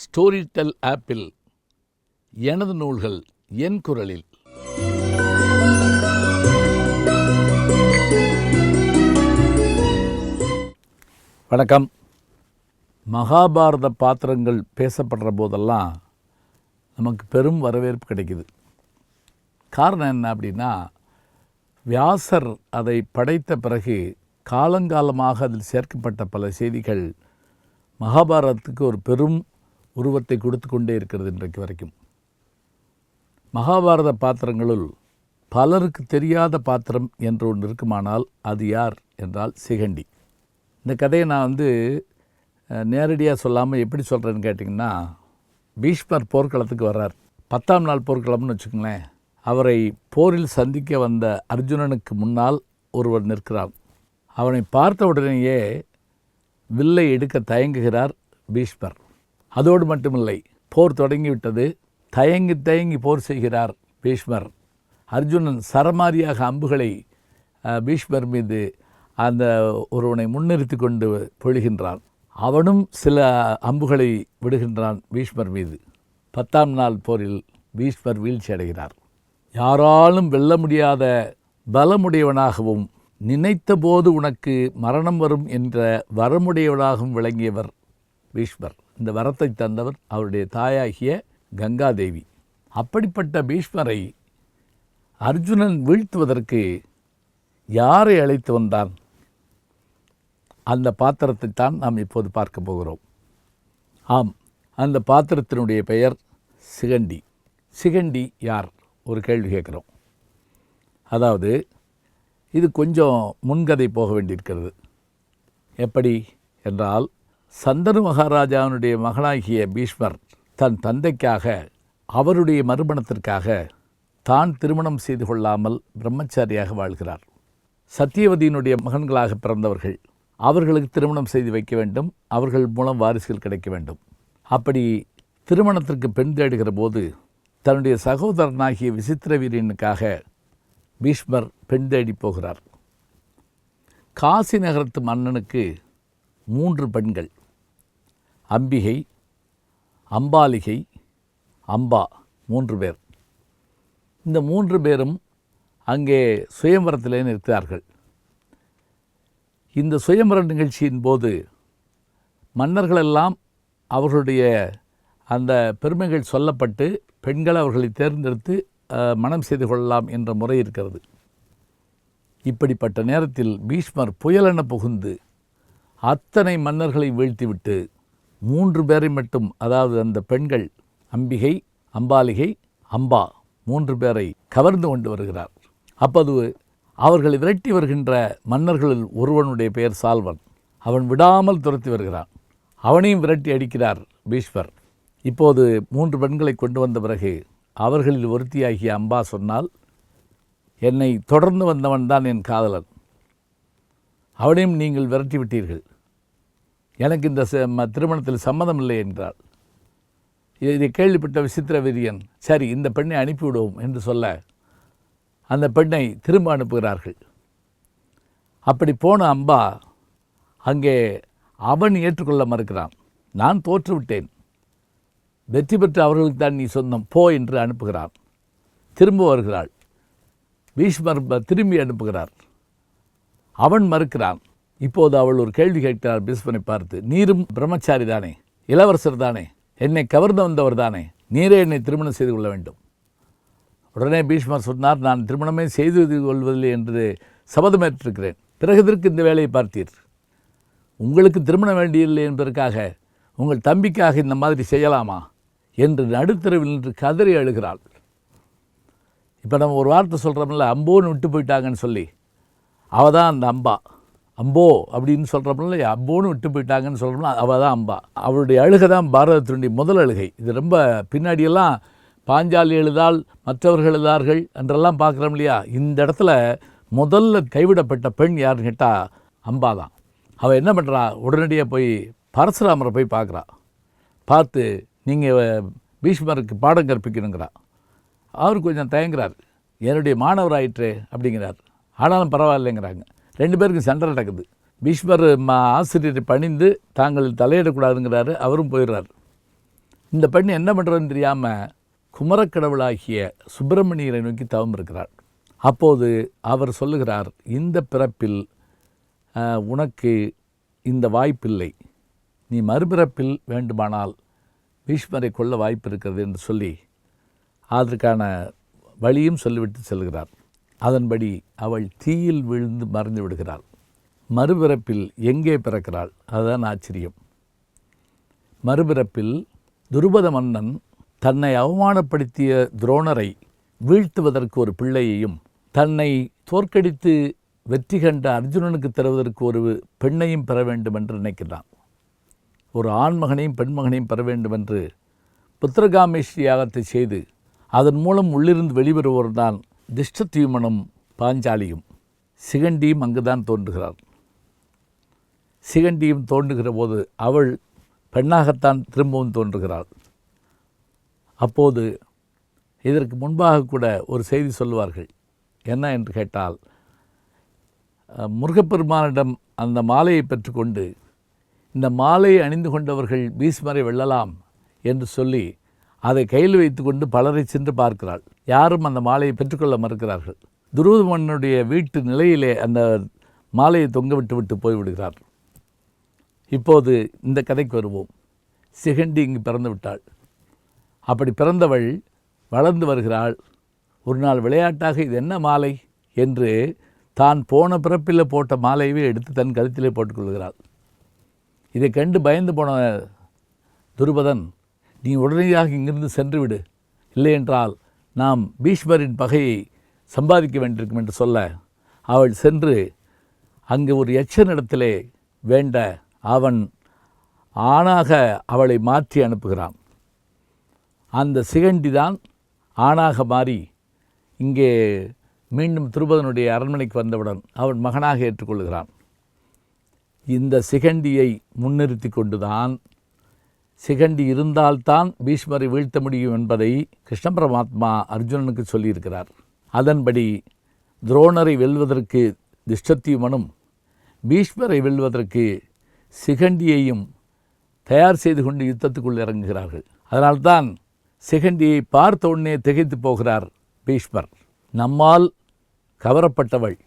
Storytel ஆப்பில் எனது நூல்கள் என் குரலில். வணக்கம். மகாபாரத பாத்திரங்கள் பேசப்படுற போதெல்லாம் நமக்கு பெரும் வரவேற்பு கிடைக்குது. காரணம் என்ன அப்படின்னா வியாசர் அதை படைத்த பிறகு காலங்காலமாக அதில் சேர்க்கப்பட்ட பல செய்திகள் மகாபாரதத்துக்கு ஒரு பெரும் உருவத்தை கொடுத்து கொண்டே இருக்கிறது இன்றைக்கு வரைக்கும். மகாபாரத பாத்திரங்களுள் பலருக்கு தெரியாத பாத்திரம் என்று ஒன்று இருக்குமானால் அது யார் என்றால் சிகண்டி. இந்த கதையை நான் வந்து நேரடியாக சொல்லாமல் எப்படி சொல்கிறேன்னு கேட்டிங்கன்னா பீஷ்மர் போர்க்களத்துக்கு வர்றார். பத்தாம் நாள் போர்க்களம்னு வச்சுக்கோங்களேன். அவரை போரில் சந்திக்க வந்த அர்ஜுனனுக்கு முன்னால் ஒருவர் நிற்கிறார். அவனை பார்த்த உடனேயே வில்லை எடுக்க தயங்குகிறார் பீஷ்மர். அதோடு மட்டுமில்லை போர் தொடங்கிவிட்டது. தயங்கி தயங்கி போர் செய்கிறார் பீஷ்மர். அர்ஜுனன் சரமாரியாக அம்புகளை பீஷ்மர் மீது அந்த ஒருவனை முன்னிறுத்தி கொண்டு பொழிகின்றான். அவனும் சில அம்புகளை விடுகின்றான் பீஷ்மர் மீது. பத்தாம் நாள் போரில் பீஷ்மர் வீழ்ச்சி அடைகிறார். யாராலும் வெல்ல முடியாத பலமுடையவனாகவும் நினைத்தபோது உனக்கு மரணம் வரும் என்ற வரமுடையவனாகவும் விளங்கியவர் பீஷ்மர். இந்த வரத்தை தந்தவர் அவருடைய தாயாகிய கங்காதேவி. அப்படிப்பட்ட பீஷ்மரை அர்ஜுனன் வீழ்த்துவதற்கு யாரை அழைத்து வந்தான்? அந்த பாத்திரத்தை தான் நாம் இப்போது பார்க்க போகிறோம். ஆம் அந்த பாத்திரத்தினுடைய பெயர் சிகண்டி. சிகண்டி யார்? ஒரு கேள்வி கேட்குறோம். அதாவது இது கொஞ்சம் முன்கதை போக வேண்டியிருக்கிறது. எப்படி? என்றால் சந்தனு மகாராஜாவினுடைய மகனாகிய பீஷ்மர் தன் தந்தைக்காக அவருடைய மறுமணத்திற்காக தான் திருமணம் செய்து கொள்ளாமல் பிரம்மச்சாரியாக வாழ்கிறார். சத்தியவதியினுடைய மகன்களாக பிறந்தவர்கள் அவர்களுக்கு திருமணம் செய்து வைக்க வேண்டும் அவர்கள் மூலம் வாரிசுகள் கிடைக்க வேண்டும். அப்படி திருமணத்திற்கு பெண் தேடுகிற போது தன்னுடைய சகோதரனாகிய விசித்திர வீரனுக்காக பீஷ்மர் பெண் தேடி போகிறார். காசி நகரத்து மன்னனுக்கு மூன்று பெண்கள். அம்பிகை அம்பாலிகை அம்பா மூன்று பேர். இந்த மூன்று பேரும் அங்கே சுயம்பரத்திலே நிற்கிறார்கள். இந்த சுயம்பர நிகழ்ச்சியின் போது மன்னர்களெல்லாம் அவர்களுடைய அந்த பெருமைகள் சொல்லப்பட்டு பெண்கள் அவர்களை தேர்ந்தெடுத்து மனம் மணம் செய்து கொள்ளலாம் என்ற முறை இருக்கிறது. இப்படிப்பட்ட நேரத்தில் பீஷ்மர் புயலென புகுந்து அத்தனை மன்னர்களை வீழ்த்திவிட்டு மூன்று பேரை மட்டும் அதாவது அந்த பெண்கள் அம்பிகை அம்பாலிகை அம்பா மூன்று பேரை கவர்ந்து கொண்டு வருகிறார். அப்போது அவர்களை விரட்டி வருகின்ற மன்னர்களில் ஒருவனுடைய பெயர் சால்வன். அவன் விடாமல் துரத்தி வருகிறான். அவனையும் விரட்டி அடிக்கிறார் பீஷ்வர் இப்போது மூன்று பெண்களை கொண்டு வந்த பிறகு அவர்களில் ஒருத்தியாகிய அம்பா சொன்னால் என்னை தொடர்ந்து வந்தவன் தான் என் காதலன். அவனையும் நீங்கள் விரட்டி விட்டீர்கள். எனக்கு இந்த ச- ம- திருமணத்தில் சம்மதம் இல்லை என்றாள். இதை இதை கேள்விப்பட்ட விசித்திர வீரியன் சரி இந்த பெண்ணை அனுப்பிவிடுவோம் என்று சொல்ல அந்த பெண்ணை திரும்ப அனுப்புகிறார்கள். அப்படி போன அம்பா அங்கே அவன் ஏற்றுக்கொள்ள மறுக்கிறான். நான் தோற்றுவிட்டேன். வெற்றி பெற்ற அவர்களுக்கு தான் நீ சொந்தம் போ என்று அனுப்புகிறான். திரும்ப வருகிறாள். பீஷ்மர் திரும்பி அனுப்புகிறார். அவன் மறுக்கிறான் இப்போது அவள் ஒரு கேள்வி கேட்கிறார் பீஷ்மனை பார்த்து நீரும் பிரம்மச்சாரி தானே? இளவரசர் தானே? என்னை கவர்ந்து வந்தவர் தானே? நீரே என்னை திருமணம் செய்து கொள்ள வேண்டும். உடனே பீஷ்மர் சொன்னார் நான் திருமணமே செய்து கொள்வதில்லை என்று சபதமேற்றிருக்கிறேன். பிறகு எதற்கு இந்த வேலையை பார்த்தீர்? உங்களுக்கு திருமணம் வேண்டியில்லை என்பதற்காக உங்கள் தம்பிக்காக இந்த மாதிரி செய்யலாமா? என்று நடுத்தரவில் நின்று கதறி அழுகிறாள். இப்போ நம்ம ஒரு வார்த்தை சொல்கிறோம்ல அம்போன்னு விட்டு போயிட்டாங்கன்னு சொல்லி. அவள் தான் அந்த அம்பா. அம்போ அப்படின்னு சொல்கிறோம்ல அம்போன்னு விட்டு போயிட்டாங்கன்னு சொல்கிறோம்ல அவள் தான் அம்பா. அவளுடைய அழுகை தான் பாரதத்தினுடைய முதல் அழுகை. இது ரொம்ப பின்னாடியெல்லாம் பாஞ்சாலி எழுதால் மற்றவர்கள் எழுதார்கள் என்றெல்லாம் பார்க்குறோம் இல்லையா? இந்த இடத்துல முதல்ல கைவிடப்பட்ட பெண் யாருன்னு கேட்டால் அம்பா தான். அவள் என்ன பண்ணுறா உடனடியாக போய் பரசுராமரை போய் பார்க்குறா. பார்த்து நீங்கள் பீஷ்மருக்கு பாடம் கற்பிக்கணுங்கிறா. அவர் கொஞ்சம் தயங்குறார். என்னுடைய மாணவராயிற்று அப்படிங்கிறார். ஆனாலும் பரவாயில்லைங்கிறாங்க. ரெண்டு பேருக்கும் சண்டை நடக்குது. பீஷ்மர் மா ஆசிரியரை பணிந்து தாங்கள் தலையிடக்கூடாதுங்கிறாரு அவரும் போயிடுறார். இந்த பெண் என்ன பண்ணுறதுன்னு தெரியாமல் குமரக்கடவுளாகிய சுப்பிரமணியரை நோக்கி தவம் இருக்கிறார் அப்போது அவர் சொல்லுகிறார் இந்த பிறப்பில் உனக்கு இந்த வாய்ப்பில்லை. நீ மறுபிறப்பில் வேண்டுமானால் பீஷ்மரை கொல்ல வாய்ப்பு இருக்கிறது என்று சொல்லி அதற்கான வழியும் சொல்லிவிட்டு செல்கிறார். அதன்படி அவள் தீயில் விழுந்து மறைந்து விடுகிறாள். மறுபிறப்பில் எங்கே பிறக்கிறாள்? அதுதான் ஆச்சரியம். மறுபிறப்பில் துருபத மன்னன் தன்னை அவமானப்படுத்திய துரோணரை வீழ்த்துவதற்கு ஒரு பிள்ளையையும் தன்னை தோற்கடித்து வெற்றி கண்ட அர்ஜுனனுக்கு தருவதற்கு ஒரு பெண்ணையும் பெற வேண்டும் என்று நினைக்கிறான். ஒரு ஆண்மகனையும் பெண்மகனையும் பெற வேண்டும் என்று புத்திரகாமேஸ்வரி யாகத்தை செய்து அதன் மூலம் உள்ளிருந்து வெளிவருவோர்தான் திஷ்டத்யூமனும் பாஞ்சாலியும். சிகண்டியும் அங்குதான் தோன்றுகிறார் சிகண்டியும் தோன்றுகிற போது அவள் பெண்ணாகத்தான் திரும்பவும் தோன்றுகிறாள். அப்போது இதற்கு முன்பாக கூட ஒரு செய்தி சொல்லுவார்கள். என்ன என்று கேட்டால் முருகப்பெருமானிடம் அந்த மாலையை பெற்றுக்கொண்டு இந்த மாலையை அணிந்து கொண்டவர்கள் பீஸ்மரை வெல்லலாம் என்று சொல்லி அதை கையில் வைத்துக்கொண்டு பலரை சென்று பார்க்கிறாள். யாரும் அந்த மாலையை பெற்றுக்கொள்ள மறுக்கிறார்கள். துருவமன்னனுடைய வீட்டு நிலையிலே அந்த மாலையை தொங்க விட்டு விட்டு போய்விடுகிறார். இப்போது இந்த கதைக்கு வருவோம். சிகண்டி இங்கு பிறந்து விட்டாள். அப்படி பிறந்தவள் வளர்ந்து வருகிறாள் ஒரு நாள் விளையாட்டாக இது என்ன மாலை என்று தான் போன பிறப்பில் போட்ட மாலையவே எடுத்து தன் கழுத்திலே போட்டுக்கொள்கிறாள் இதை கண்டு பயந்து போன துருபதன் நீ உடனடியாக இங்கிருந்து சென்றுவிடு. இல்லையென்றால் நாம் பீஷ்மரின் பகையை சம்பாதிக்க வேண்டியிருக்கும் என்று சொல்ல அவள் சென்று அங்கு ஒரு எச்சனிடத்திலே வேண்ட அவன் ஆணாக அவளை மாற்றி அனுப்புகிறான். அந்த சிகண்டி தான் ஆணாக மாறி இங்கே மீண்டும் திருபதனுடைய அரண்மனைக்கு வந்தவுடன் அவன் மகனாக ஏற்றுக்கொள்கிறான். இந்த சிகண்டியை முன்னிறுத்தி கொண்டுதான் சிகண்டி இருந்தால்தான் பீஷ்மரை வீழ்த்த முடியும் என்பதை கிருஷ்ண பரமாத்மா அர்ஜுனனுக்கு சொல்லியிருக்கிறார். அதன்படி துரோணரை வெல்வதற்கு திஷ்டத்தியுமனும் பீஷ்மரை வெல்வதற்கு சிகண்டியையும் தயார் செய்து கொண்டு யுத்தத்துக்குள் இறங்குகிறார்கள். அதனால்தான் சிகண்டியை பார்த்த உடனே திகைத்து போகிறார் பீஷ்மர். நம்மால் கவரப்பட்டவள்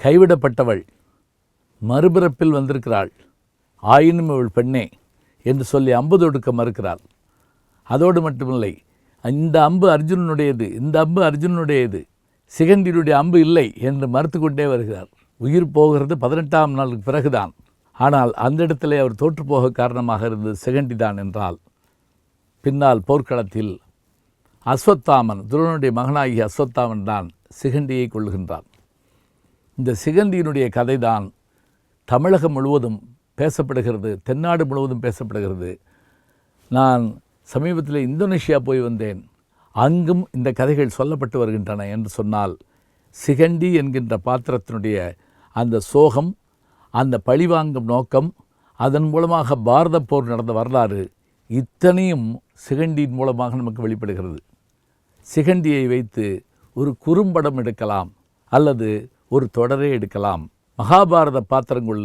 கைவிடப்பட்டவள் மறுபிறப்பில் வந்திருக்கிறாள். ஆயினும் இவள் பெண்ணே என்று சொல்லி அம்பு தொடுக்க மறுக்கிறார் அதோடு மட்டுமில்லை இந்த அம்பு அர்ஜுனனுடையது இந்த அம்பு அர்ஜுனனுடையது சிகண்டியனுடைய அம்பு இல்லை என்று மறுத்து கொண்டே வருகிறார். உயிர் போகிறது பதினெட்டாம் நாளுக்கு பிறகுதான். ஆனால் அந்த இடத்திலே அவர் தோற்றுப்போக காரணமாக இருந்தது சிகண்டி தான் என்றால் பின்னால் போர்க்களத்தில் அஸ்வத்தாமன் துரோனுடைய மகனாகிய அஸ்வத்தாமன் தான் சிகண்டியை கொள்ளுகின்றான் இந்த சிகண்டியினுடைய கதைதான் தமிழகம் முழுவதும் பேசப்படுகிறது தென்னாடு முழுவதும் பேசப்படுகிறது. நான் சமீபத்தில் இந்தோனேஷியா போய் வந்தேன். அங்கும் இந்த கதைகள் சொல்லப்பட்டு வருகின்றன என்று சொன்னால் சிகண்டி என்கின்ற பாத்திரத்தினுடைய அந்த சோகம் அந்த பழிவாங்கும் நோக்கம் அதன் மூலமாக பாரத போர் நடந்த வரலாறு இத்தனையும் சிகண்டியின் மூலமாக நமக்கு வெளிப்படுகிறது. சிகண்டியை வைத்து ஒரு குறும்படம் எடுக்கலாம் அல்லது ஒரு தொடரே எடுக்கலாம். மகாபாரத பாத்திரங்கள்